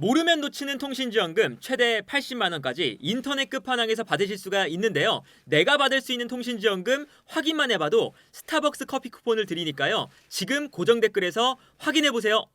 모르면 놓치는 통신지원금 최대 80만 원까지 인터넷 끝판왕에서 받으실 수가 있는데요. 내가 받을 수 있는 통신지원금 확인만 해봐도 스타벅스 커피 쿠폰을 드리니까요. 지금 고정 댓글에서 확인해 보세요.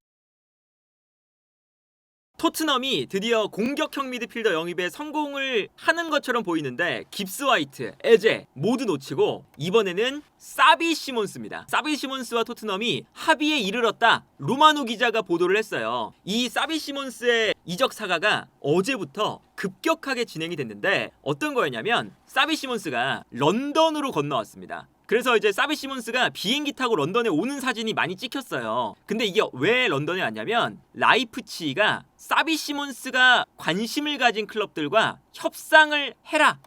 토트넘이 드디어 공격형 미드필더 영입에 성공을 하는 것처럼 보이는데 깁스 화이트, 에제 모두 놓치고 이번에는 사비 시몬스입니다. 사비 시몬스와 토트넘이 합의에 이르렀다. 로마노 기자가 보도를 했어요. 이 사비 시몬스의 이적 사가가 어제부터 급격하게 진행이 됐는데 어떤 거였냐면 사비 시몬스가 런던으로 건너왔습니다. 그래서 이제 사비 시몬스가 비행기 타고 런던에 오는 사진이 많이 찍혔어요. 근데 이게 왜 런던에 왔냐면 라이프치히가 사비 시몬스가 관심을 가진 클럽들과 협상을 해라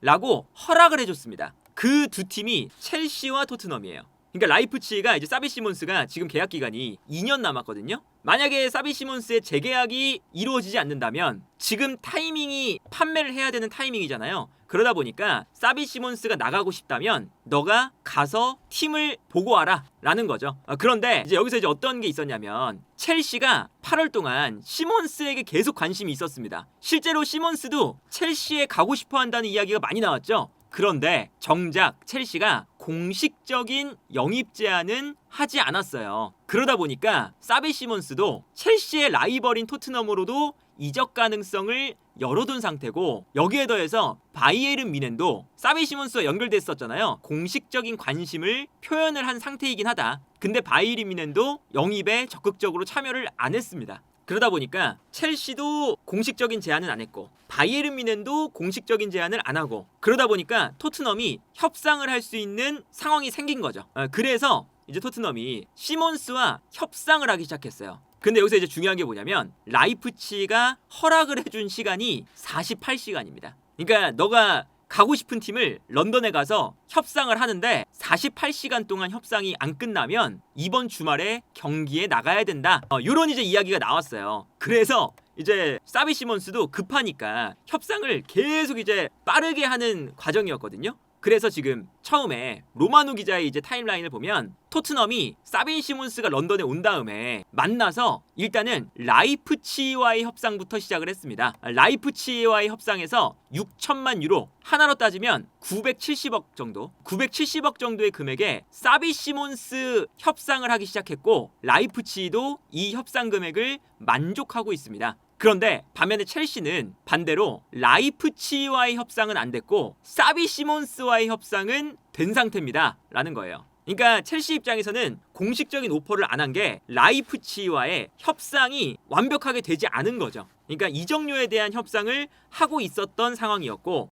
라고 허락을 해줬습니다. 그 두 팀이 첼시와 토트넘이에요. 그러니까 라이프치히가 이제 사비 시몬스가 지금 계약 기간이 2년 남았거든요. 만약에 사비 시몬스의 재계약이 이루어지지 않는다면 지금 타이밍이 판매를 해야 되는 타이밍이잖아요. 그러다 보니까 사비 시몬스가 나가고 싶다면 너가 가서 팀을 보고 와라 라는 거죠. 아, 그런데 이제 여기서 이제 어떤 게 있었냐면 첼시가 8월 동안 시몬스에게 계속 관심이 있었습니다. 실제로 시몬스도 첼시에 가고 싶어 한다는 이야기가 많이 나왔죠. 그런데 정작 첼시가 공식적인 영입 제안은 하지 않았어요. 그러다 보니까 사비 시몬스도 첼시의 라이벌인 토트넘으로도 이적 가능성을 열어둔 상태고 여기에 더해서 바이에른 미넨도 사비 시몬스와 연결됐었잖아요. 공식적인 관심을 표현을 한 상태이긴 하다. 근데 바이에른 미넨도 영입에 적극적으로 참여를 안 했습니다. 그러다 보니까 첼시도 공식적인 제안은 안 했고 바이에른 미넨도 공식적인 제안을 안 하고 그러다 보니까 토트넘이 협상을 할 수 있는 상황이 생긴 거죠. 어, 그래서 이제 토트넘이 시몬스와 협상을 하기 시작했어요. 근데 여기서 이제 중요한 게 뭐냐면 라이프치가 허락을 해준 시간이 48시간입니다. 그러니까 너가 가고 싶은 팀을 런던에 가서 협상을 하는데 48시간 동안 협상이 안 끝나면 이번 주말에 경기에 나가야 된다. 어, 이런 이제 이야기가 나왔어요. 그래서 이제 사비 시몬스도 급하니까 협상을 계속 이제 빠르게 하는 과정이었거든요. 그래서 지금 처음에 로마노 기자의 이제 타임라인을 보면 토트넘이 사빈 시몬스가 런던에 온 다음에 만나서 일단은 라이프치히와의 협상부터 시작을 했습니다. 라이프치히와의 협상에서 6천만 유로 하나로 따지면 970억 정도, 970억 정도의 금액에 사비 시몬스 협상을 하기 시작했고 라이프치히도 이 협상 금액을 만족하고 있습니다. 그런데 반면에 첼시는 반대로 라이프치와의 협상은 안 됐고 사비 시몬스와의 협상은 된 상태입니다. 라는 거예요. 그러니까 첼시 입장에서는 공식적인 오퍼를 안 한 게 라이프치와의 협상이 완벽하게 되지 않은 거죠. 그러니까 이적료에 대한 협상을 하고 있었던 상황이었고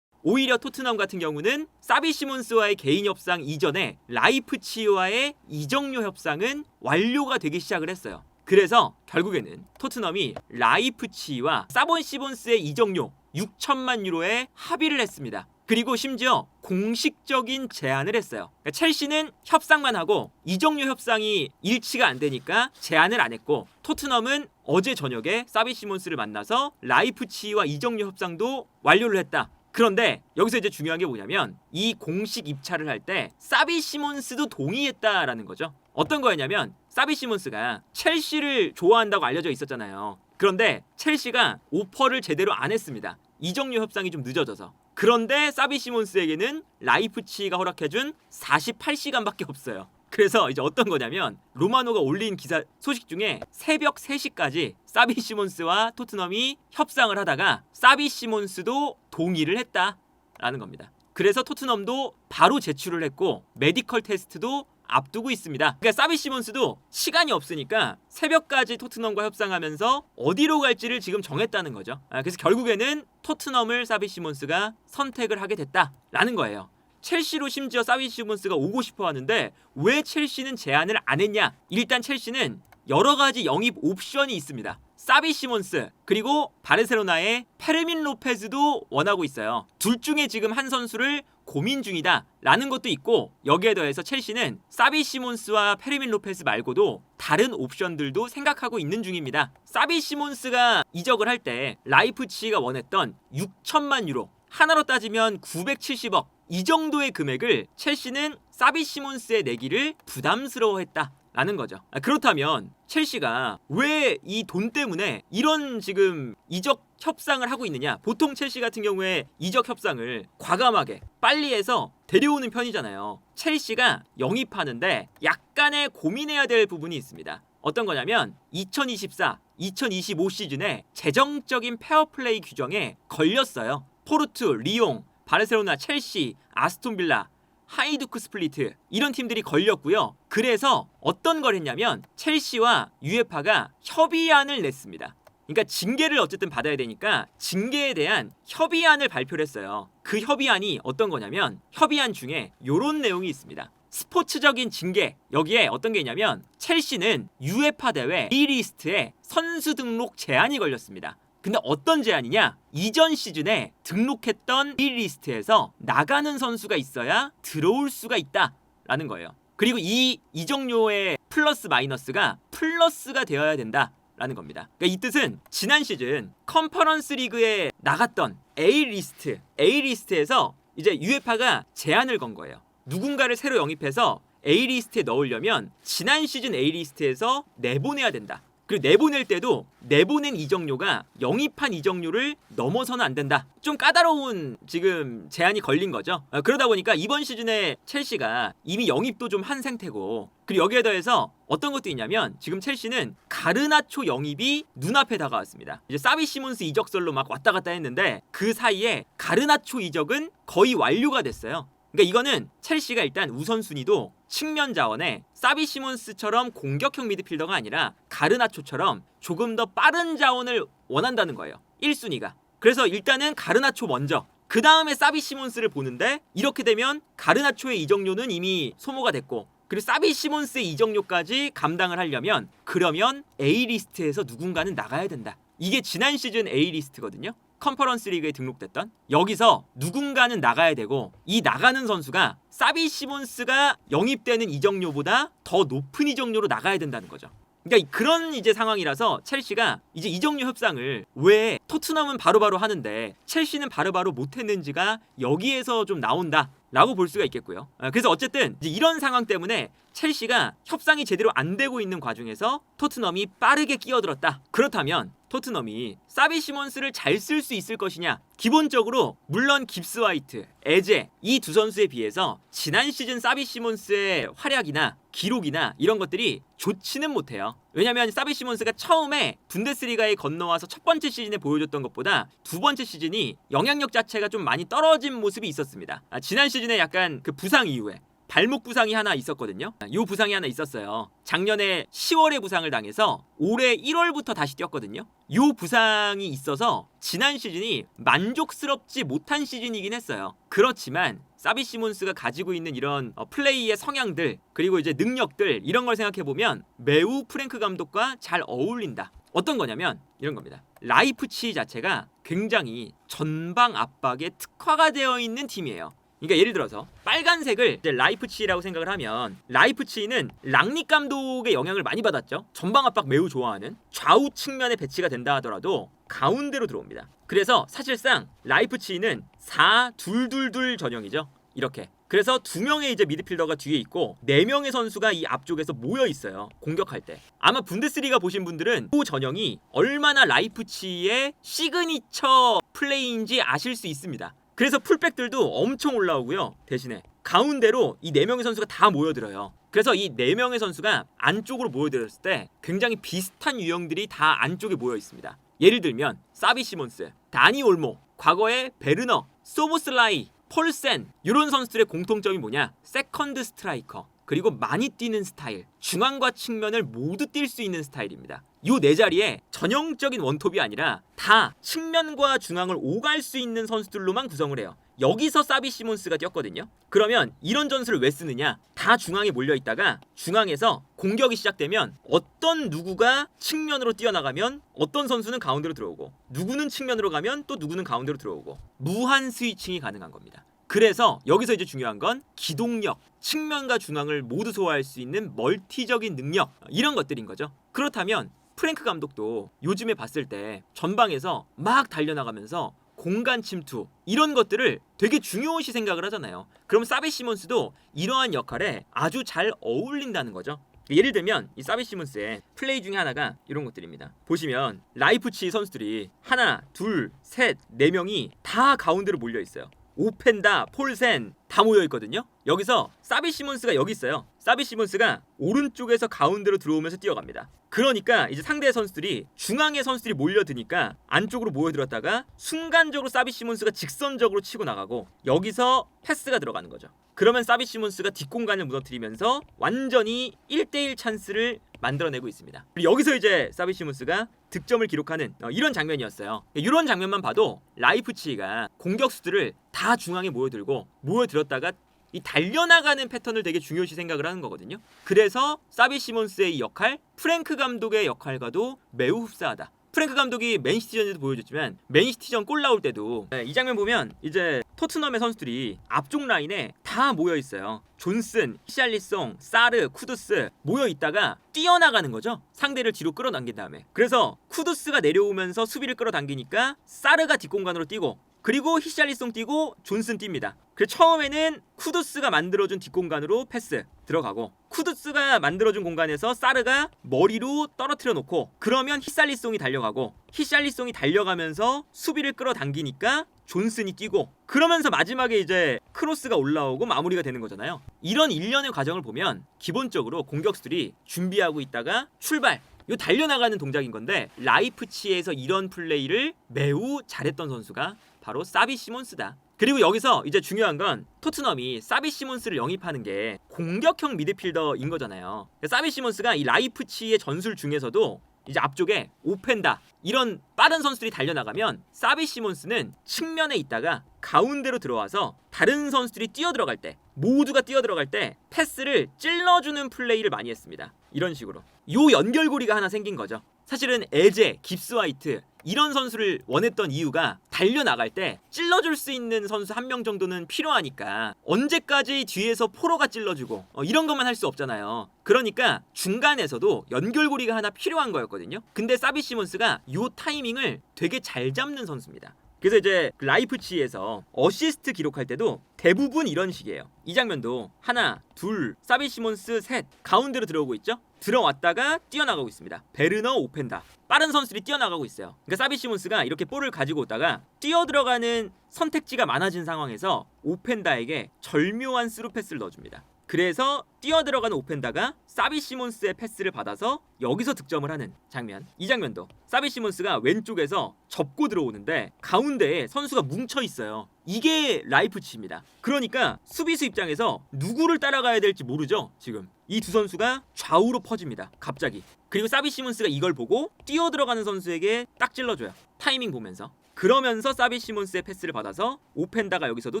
오히려 토트넘 같은 경우는 사비 시몬스와의 개인 협상 이전에 라이프치와의 이적료 협상은 완료가 되기 시작을 했어요. 그래서 결국에는 토트넘이 라이프치와 사본 시몬스의 이적료 6천만 유로에 합의를 했습니다. 그리고 심지어 공식적인 제안을 했어요. 그러니까 첼시는 협상만 하고 이적료 협상이 일치가 안 되니까 제안을 안 했고 토트넘은 어제 저녁에 사비 시몬스를 만나서 라이프치와 이적료 협상도 완료를 했다. 그런데 여기서 이제 중요한 게 뭐냐면 이 공식 입찰을 할 때 사비 시몬스도 동의했다라는 거죠. 어떤 거였냐면 사비 시몬스가 첼시를 좋아한다고 알려져 있었잖아요. 그런데 첼시가 오퍼를 제대로 안 했습니다. 이적료 협상이 좀 늦어져서. 그런데 사비 시몬스에게는 라이프치가 허락해준 48시간밖에 없어요. 그래서 이제 어떤 거냐면 로마노가 올린 기사 소식 중에 새벽 3시까지 사비 시몬스와 토트넘이 협상을 하다가 사비 시몬스도 동의를 했다라는 겁니다. 그래서 토트넘도 바로 제출을 했고 메디컬 테스트도 앞두고 있습니다. 그러니까 사비 시몬스도 시간이 없으니까 새벽까지 토트넘과 협상하면서 어디로 갈지를 지금 정했다는 거죠. 아, 그래서 결국에는 토트넘을 사비 시몬스가 선택을 하게 됐다라는 거예요. 첼시로 심지어 사비 시몬스가 오고 싶어 하는데 왜 첼시는 제안을 안 했냐? 일단 첼시는 여러 가지 영입 옵션이 있습니다. 사비 시몬스 그리고 바르셀로나의 페르민 로페즈도 원하고 있어요. 둘 중에 지금 한 선수를 고민 중이다 라는 것도 있고 여기에 더해서 첼시는 사비 시몬스와 페르민 로페즈 말고도 다른 옵션들도 생각하고 있는 중입니다. 사비 시몬스가 이적을 할 때 라이프치히가 원했던 6천만 유로 하나로 따지면 970억 이 정도의 금액을 첼시는 사비 시몬스에 내기를 부담스러워했다. 라는 거죠. 아, 그렇다면 첼시가 왜 이 돈 때문에 이런 지금 이적 협상을 하고 있느냐? 보통 첼시 같은 경우에 이적 협상을 과감하게 빨리 해서 데려오는 편이잖아요. 첼시가 영입하는데 약간의 고민해야 될 부분이 있습니다. 어떤 거냐면 2024, 2025 시즌에 재정적인 페어플레이 규정에 걸렸어요. 포르투, 리옹, 바르셀로나, 첼시, 아스톤빌라, 하이두크 스플리트 이런 팀들이 걸렸고요. 그래서 어떤 걸 했냐면 첼시와 유에파가 협의안을 냈습니다. 그러니까 징계를 어쨌든 받아야 되니까 징계에 대한 협의안을 발표를 했어요. 그 협의안이 어떤 거냐면 협의안 중에 이런 내용이 있습니다. 스포츠적인 징계 여기에 어떤 게 있냐면 첼시는 유에파 대회 A 리스트에 선수 등록 제한이 걸렸습니다. 근데 어떤 제한이냐? 이전 시즌에 등록했던 A 리스트에서 나가는 선수가 있어야 들어올 수가 있다라는 거예요. 그리고 이 이정료의 플러스 마이너스가 플러스가 되어야 된다. 라는 겁니다. 그러니까 이 뜻은 지난 시즌 컨퍼런스 리그에 나갔던 A 리스트, A 리스트에서 이제 유에파가 제한을 건 거예요. 누군가를 새로 영입해서 A 리스트에 넣으려면 지난 시즌 A 리스트에서 내보내야 된다. 그리고 내보낼 때도 내보낸 이적료가 영입한 이적료를 넘어서는 안 된다. 좀 까다로운 지금 제한이 걸린 거죠. 어, 그러다 보니까 이번 시즌에 첼시가 이미 영입도 좀 한 상태고 그리고 여기에 더해서 어떤 것도 있냐면 지금 첼시는 가르나초 영입이 눈앞에 다가왔습니다. 이제 사비 시몬스 이적설로 막 왔다 갔다 했는데 그 사이에 가르나초 이적은 거의 완료가 됐어요. 그러니까 이거는 첼시가 일단 우선순위도 측면 자원에 사비 시몬스처럼 공격형 미드필더가 아니라 가르나초처럼 조금 더 빠른 자원을 원한다는 거예요. 1순위가. 그래서 일단은 가르나초 먼저 그 다음에 사비 시몬스를 보는데 이렇게 되면 가르나초의 이적료는 이미 소모가 됐고 그리고 사비 시몬스의 이적료까지 감당을 하려면 그러면 A 리스트에서 누군가는 나가야 된다. 이게 지난 시즌 A 리스트거든요. 컨퍼런스 리그에 등록됐던 여기서 누군가는 나가야 되고 이 나가는 선수가 사비 시몬스가 영입되는 이적료보다 더 높은 이적료로 나가야 된다는 거죠. 그러니까 그런 이제 상황이라서 첼시가 이제 이적료 협상을 왜 토트넘은 바로바로 하는데 첼시는 바로바로 못했는지가 여기에서 좀 나온다. 라고 볼 수가 있겠고요. 아, 그래서 어쨌든 이런 상황 때문에 첼시가 협상이 제대로 안 되고 있는 과정에서 토트넘이 빠르게 끼어들었다. 그렇다면 토트넘이 사비 시몬스를 잘 쓸 수 있을 것이냐? 기본적으로 물론 깁스 화이트, 에제 이 두 선수에 비해서 지난 시즌 사비 시몬스의 활약이나 기록이나 이런 것들이 좋지는 못해요. 왜냐하면 사비 시몬스가 처음에 분데스리가에 건너와서 첫 번째 시즌에 보여줬던 것보다 두 번째 시즌이 영향력 자체가 좀 많이 떨어진 모습이 있었습니다. 아, 지난 시즌에 약간 그 부상 이후에 발목 부상이 하나 있었거든요. 이 부상이 하나 있었어요. 작년에 10월에 부상을 당해서 올해 1월부터 다시 뛰었거든요. 이 부상이 있어서 지난 시즌이 만족스럽지 못한 시즌이긴 했어요. 그렇지만 사비 시몬스가 가지고 있는 이런 어, 플레이의 성향들 그리고 이제 능력들 이런 걸 생각해 보면 매우 프랭크 감독과 잘 어울린다. 어떤 거냐면 이런 겁니다. 라이프치 자체가 굉장히 전방 압박에 특화가 되어 있는 팀이에요. 그러니까 예를 들어서 빨간색을 이제 라이프치히라고 생각을 하면 라이프치히는 랑닉 감독의 영향을 많이 받았죠. 전방 압박 매우 좋아하는 좌우 측면에 배치가 된다 하더라도 가운데로 들어옵니다. 그래서 사실상 라이프치히는 4-2-2-2 전형이죠. 이렇게. 그래서 두 명의 이제 미드필더가 뒤에 있고 네 명의 선수가 이 앞쪽에서 모여 있어요. 공격할 때. 아마 분데스리가 보신 분들은 이 전형이 얼마나 라이프치히의 시그니처 플레이인지 아실 수 있습니다. 그래서 풀백들도 엄청 올라오고요. 대신에 가운데로 이 네 명의 선수가 다 모여들어요. 그래서 이 네 명의 선수가 안쪽으로 모여들었을 때 굉장히 비슷한 유형들이 다 안쪽에 모여 있습니다. 예를 들면 사비 시몬스, 다니 올모, 과거에 베르너, 소보슬라이, 폴센 이런 선수들의 공통점이 뭐냐? 세컨드 스트라이커. 그리고 많이 뛰는 스타일, 중앙과 측면을 모두 뛸 수 있는 스타일입니다. 요네 자리에 전형적인 원톱이 아니라 다 측면과 중앙을 오갈 수 있는 선수들로만 구성을 해요. 여기서 사비 시몬스가 뛰었거든요. 그러면 이런 전술을 왜 쓰느냐? 다 중앙에 몰려 있다가 중앙에서 공격이 시작되면 어떤 누구가 측면으로 뛰어나가면 어떤 선수는 가운데로 들어오고 누구는 측면으로 가면 또 누구는 가운데로 들어오고 무한 스위칭이 가능한 겁니다. 그래서 여기서 이제 중요한 건 기동력, 측면과 중앙을 모두 소화할 수 있는 멀티적인 능력 이런 것들인 거죠. 그렇다면 프랭크 감독도 요즘에 봤을 때 전방에서 막 달려나가면서 공간 침투 이런 것들을 되게 중요시 생각을 하잖아요. 그럼 사비 시몬스도 이러한 역할에 아주 잘 어울린다는 거죠. 예를 들면 이 사비 시몬스의 플레이 중에 하나가 이런 것들입니다. 보시면 라이프치 선수들이 하나, 둘, 셋, 네 명이 다 가운데로 몰려 있어요. 오펜다, 폴센 다 모여 있거든요. 여기서 사비 시몬스가 여기 있어요. 사비 시몬스가 오른쪽에서 가운데로 들어오면서 뛰어갑니다. 그러니까 이제 상대 선수들이 중앙에 선수들이 몰려드니까 안쪽으로 모여들었다가 순간적으로 사비 시몬스가 직선적으로 치고 나가고 여기서 패스가 들어가는 거죠. 그러면 사비 시몬스가 뒷공간을 무너뜨리면서 완전히 1대1 찬스를 만들어내고 있습니다. 그리고 여기서 이제 사비 시몬스가 득점을 기록하는 어, 이런 장면이었어요. 이런 장면만 봐도 라이프치히가 공격수들을 다 중앙에 모여들고 모여들 었다가 이 달려나가는 패턴을 되게 중요시 생각을 하는 거거든요. 그래서 사비 시몬스의 이 역할, 프랭크 감독의 역할과도 매우 흡사하다. 프랭크 감독이 맨시티전에도 보여줬지만 맨시티전 골 나올 때도 네, 이 장면 보면 이제 토트넘의 선수들이 앞쪽 라인에 다 모여 있어요. 존슨, 히샬리송, 사르, 쿠두스 모여 있다가 뛰어나가는 거죠. 상대를 뒤로 끌어당긴 다음에. 그래서 쿠두스가 내려오면서 수비를 끌어당기니까 사르가 뒷공간으로 뛰고 그리고 히샬리송 뛰고 존슨 뜁니다. 그래서 처음에는 쿠두스가 만들어준 뒷공간으로 패스 들어가고 쿠두스가 만들어준 공간에서 사르가 머리로 떨어뜨려 놓고 그러면 히샬리송이 달려가고 히샬리송이 달려가면서 수비를 끌어당기니까 존슨이 뛰고 그러면서 마지막에 이제 크로스가 올라오고 마무리가 되는 거잖아요. 이런 일련의 과정을 보면 기본적으로 공격수들이 준비하고 있다가 출발 요 달려나가는 동작인 건데 라이프치에서 이런 플레이를 매우 잘했던 선수가 바로 사비 시몬스다. 그리고 여기서 이제 중요한 건 토트넘이 사비 시몬스를 영입하는 게 공격형 미드필더인 거잖아요. 사비 시몬스가 이 라이프치의 전술 중에서도 이제 앞쪽에 오펜다 이런 빠른 선수들이 달려나가면 사비 시몬스는 측면에 있다가 가운데로 들어와서 다른 선수들이 뛰어 들어갈 때 모두가 뛰어 들어갈 때 패스를 찔러주는 플레이를 많이 했습니다. 이런 식으로 요 연결고리가 하나 생긴 거죠. 사실은 에제, 깁스와이트 이런 선수를 원했던 이유가 달려나갈 때 찔러줄 수 있는 선수 한 명 정도는 필요하니까 언제까지 뒤에서 포로가 찔러주고 어, 이런 것만 할 수 없잖아요. 그러니까 중간에서도 연결고리가 하나 필요한 거였거든요. 근데 사비 시몬스가 요 타이밍을 되게 잘 잡는 선수입니다. 그래서 이제 라이프치에서 어시스트 기록할 때도 대부분 이런 식이에요. 이 장면도 하나, 둘, 사비 시몬스 셋 가운데로 들어오고 있죠. 들어왔다가 뛰어나가고 있습니다. 베르너 오펜다. 빠른 선수들이 뛰어나가고 있어요. 그러니까 사비 시몬스가 이렇게 볼을 가지고 오다가 뛰어 들어가는 선택지가 많아진 상황에서 오펜다에게 절묘한 스루 패스를 넣어줍니다. 그래서 뛰어 들어가는 오펜다가 사비 시몬스의 패스를 받아서 여기서 득점을 하는 장면. 이 장면도 사비 시몬스가 왼쪽에서 접고 들어오는데 가운데에 선수가 뭉쳐 있어요. 이게 라이프치입니다. 그러니까 수비수 입장에서 누구를 따라가야 될지 모르죠. 지금 이 두 선수가 좌우로 퍼집니다. 갑자기. 그리고 사비 시몬스가 이걸 보고 뛰어 들어가는 선수에게 딱 찔러줘요. 타이밍 보면서. 그러면서 사비 시몬스의 패스를 받아서 오펜다가 여기서도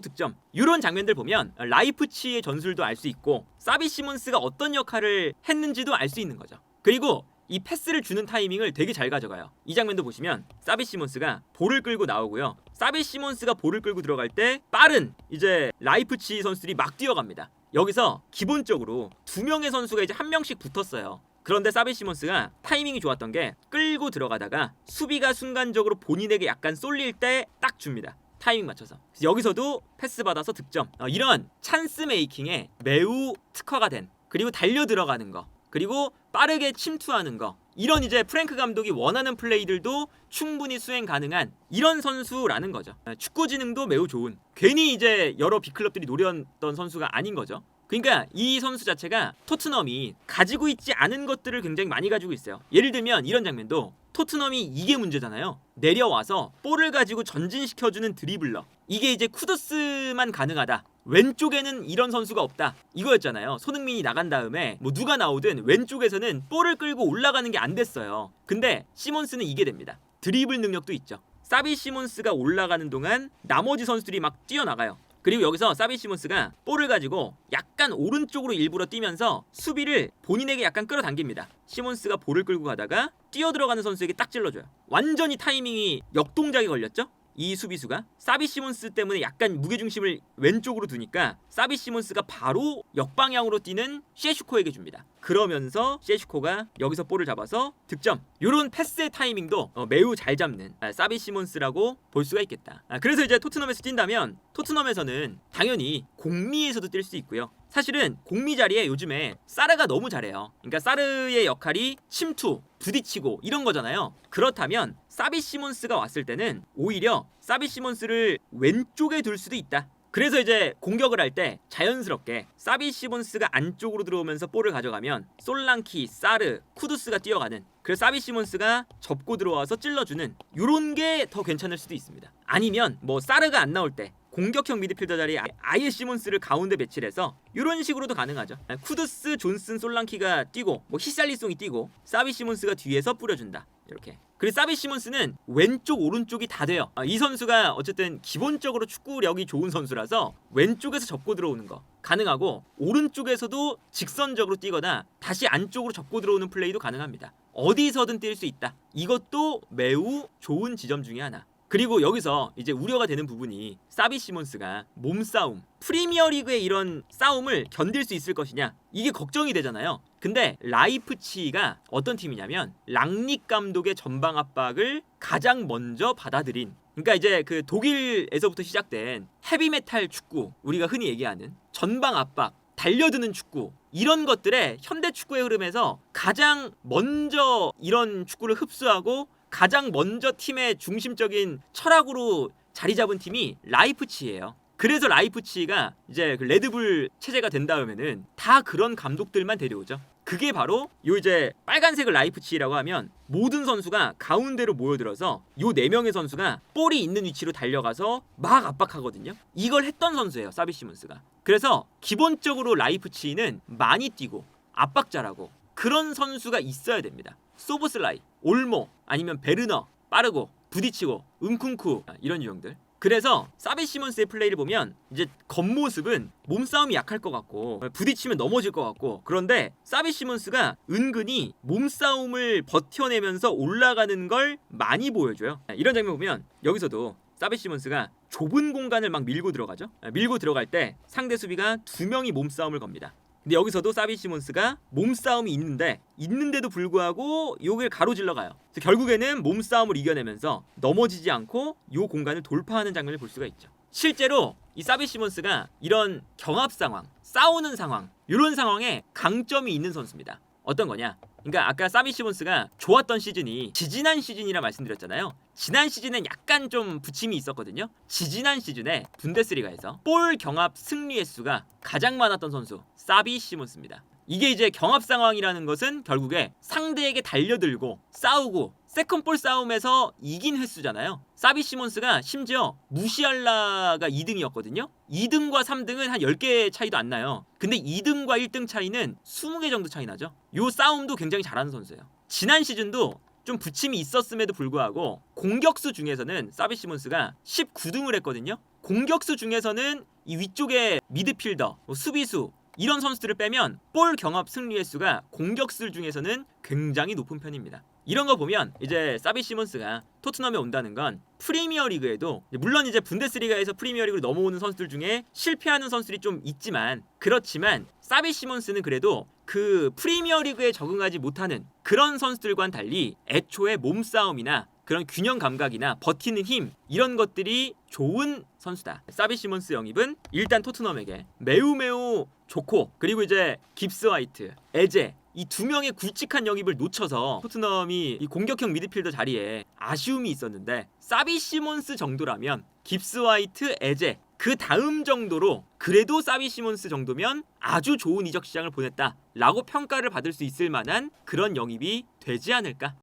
득점. 이런 장면들 보면 라이프치의 전술도 알 수 있고 사비 시몬스가 어떤 역할을 했는지도 알 수 있는 거죠. 그리고 이 패스를 주는 타이밍을 되게 잘 가져가요. 이 장면도 보시면 사비 시몬스가 볼을 끌고 나오고요. 사비 시몬스가 볼을 끌고 들어갈 때 빠른 이제 라이프치 선수들이 막 뛰어갑니다. 여기서 기본적으로 두 명의 선수가 이제 한 명씩 붙었어요. 그런데 사비 시몬스가 타이밍이 좋았던 게 끌고 들어가다가 수비가 순간적으로 본인에게 약간 쏠릴 때 딱 줍니다. 타이밍 맞춰서. 여기서도 패스 받아서 득점. 어, 이런 찬스 메이킹에 매우 특화가 된 그리고 달려 들어가는 거 그리고 빠르게 침투하는 거 이런 이제 프랭크 감독이 원하는 플레이들도 충분히 수행 가능한 이런 선수라는 거죠. 어, 축구 지능도 매우 좋은 괜히 이제 여러 빅클럽들이 노렸던 선수가 아닌 거죠 그러니까 이 선수 자체가 토트넘이 가지고 있지 않은 것들을 굉장히 많이 가지고 있어요. 예를 들면 이런 장면도 토트넘이 이게 문제잖아요. 내려와서 볼을 가지고 전진시켜주는 드리블러. 이게 이제 쿠두스만 가능하다. 왼쪽에는 이런 선수가 없다. 이거였잖아요. 손흥민이 나간 다음에 뭐 누가 나오든 왼쪽에서는 볼을 끌고 올라가는 게 안 됐어요. 근데 시몬스는 이게 됩니다. 드리블 능력도 있죠. 사비 시몬스가 올라가는 동안 나머지 선수들이 막 뛰어나가요. 그리고 여기서 사비 시몬스가 볼을 가지고 약간 오른쪽으로 일부러 뛰면서 수비를 본인에게 약간 끌어당깁니다. 시몬스가 볼을 끌고 가다가 뛰어 들어가는 선수에게 딱 찔러줘요. 완전히 타이밍이 역동작에 걸렸죠? 이 수비수가 사비 시몬스 때문에 약간 무게 중심을 왼쪽으로 두니까 사비 시몬스가 바로 역방향으로 뛰는 셰슈코에게 줍니다. 그러면서 셰슈코가 여기서 볼을 잡아서 득점. 요런 패스의 타이밍도 어, 매우 잘 잡는 아, 사비 시몬스라고 볼 수가 있겠다. 아, 그래서 이제 토트넘에서 뛴다면 토트넘에서는 당연히 공미에서도 뛸 수 있고요. 사실은 공미 자리에 요즘에 사르가 너무 잘해요. 그러니까 사르의 역할이 침투, 부딪히고 이런 거잖아요. 그렇다면 사비 시몬스가 왔을 때는 오히려 사비 시몬스를 왼쪽에 둘 수도 있다. 그래서 이제 공격을 할 때 자연스럽게 사비 시몬스가 안쪽으로 들어오면서 볼을 가져가면 솔랑키, 사르, 쿠두스가 뛰어가는 그래서 사비 시몬스가 접고 들어와서 찔러주는 요런 게 더 괜찮을 수도 있습니다. 아니면 뭐 사르가 안 나올 때 공격형 미드필더 자리에 아예 시몬스를 가운데 배치를 해서 이런 식으로도 가능하죠. 쿠드스, 존슨, 솔랑키가 뛰고 뭐 히살리송이 뛰고 사비 시몬스가 뒤에서 뿌려준다. 이렇게. 그리고 사비 시몬스는 왼쪽 오른쪽이 다 돼요. 아, 이 선수가 어쨌든 기본적으로 축구력이 좋은 선수라서 왼쪽에서 접고 들어오는 거 가능하고 오른쪽에서도 직선적으로 뛰거나 다시 안쪽으로 접고 들어오는 플레이도 가능합니다. 어디서든 뛸 수 있다. 이것도 매우 좋은 지점 중에 하나. 그리고 여기서 이제 우려가 되는 부분이 사비 시몬스가 몸싸움, 프리미어리그의 이런 싸움을 견딜 수 있을 것이냐 이게 걱정이 되잖아요. 근데 라이프치히가 어떤 팀이냐면 랑닉 감독의 전방 압박을 가장 먼저 받아들인 그러니까 이제 그 독일에서부터 시작된 헤비메탈 축구 우리가 흔히 얘기하는 전방 압박 달려드는 축구 이런 것들의 현대 축구의 흐름에서 가장 먼저 이런 축구를 흡수하고 가장 먼저 팀의 중심적인 철학으로 자리 잡은 팀이 라이프치히예요. 그래서 라이프치히가 이제 그 레드불 체제가 된 다음에는 다 그런 감독들만 데려오죠. 그게 바로 요 이제 빨간색을 라이프치히라고 하면 모든 선수가 가운데로 모여들어서 요 네 명의 선수가 볼이 있는 위치로 달려가서 막 압박하거든요. 이걸 했던 선수예요, 사비 시몬스가. 그래서 기본적으로 라이프치히는 많이 뛰고 압박 잘하고 그런 선수가 있어야 됩니다. 소보슬라이, 올모 아니면 베르너 빠르고 부딪히고 은쿵쿠 아, 이런 유형들. 그래서 사비 시몬스의 플레이를 보면 이제 겉모습은 몸싸움이 약할 것 같고 부딪히면 넘어질 것 같고 그런데 사비 시몬스가 은근히 몸싸움을 버텨내면서 올라가는 걸 많이 보여줘요. 아, 이런 장면 보면 여기서도 사비 시몬스가 좁은 공간을 막 밀고 들어가죠. 아, 밀고 들어갈 때 상대 수비가 두 명이 몸싸움을 겁니다. 근데 여기서도 사비 시몬스가 몸싸움이 있는데 있는데도 불구하고 요걸 가로질러 가요. 그래서 결국에는 몸싸움을 이겨내면서 넘어지지 않고 요 공간을 돌파하는 장면을 볼 수가 있죠. 실제로 이 사비 시몬스가 이런 경합 상황, 싸우는 상황, 이런 상황에 강점이 있는 선수입니다. 어떤 거냐? 그러니까 아까 사비 시몬스가 좋았던 시즌이 지지난 시즌이라 말씀드렸잖아요. 지난 시즌엔 약간 좀 부침이 있었거든요. 지지난 시즌에 분데스리가에서 볼 경합 승리 횟수가 가장 많았던 선수 사비 시몬스입니다. 이게 이제 경합 상황이라는 것은 결국에 상대에게 달려들고 싸우고 세컨볼 싸움에서 이긴 횟수잖아요. 사비 시몬스가 심지어 무시알라가 2등이었거든요. 2등과 3등은 한 10개 차이도 안 나요. 근데 2등과 1등 차이는 20개 정도 차이 나죠. 요 싸움도 굉장히 잘하는 선수예요. 지난 시즌도 좀 부침이 있었음에도 불구하고 공격수 중에서는 사비 시몬스가 19등을 했거든요. 공격수 중에서는 이 위쪽에 미드필더, 뭐 수비수 이런 선수들을 빼면 볼 경합 승리 횟수가 공격수 중에서는 굉장히 높은 편입니다. 이런 거 보면 이제 사비 시몬스가 토트넘에 온다는 건 프리미어 리그에도 물론 이제 분데스리가에서 프리미어 리그로 넘어오는 선수들 중에 실패하는 선수들이 좀 있지만 그렇지만 사비 시몬스는 그래도 그 프리미어 리그에 적응하지 못하는 그런 선수들과는 달리 애초에 몸싸움이나 그런 균형 감각이나 버티는 힘 이런 것들이 좋은 선수다. 사비 시몬스 영입은 일단 토트넘에게 매우 매우 좋고 그리고 이제 깁스 화이트, 에제 이 두 명의 굵직한 영입을 놓쳐서 토트넘이 이 공격형 미드필더 자리에 아쉬움이 있었는데 사비 시몬스 정도라면 깁스 화이트, 에제 그 다음 정도로 그래도 사비 시몬스 정도면 아주 좋은 이적 시장을 보냈다라고 평가를 받을 수 있을 만한 그런 영입이 되지 않을까?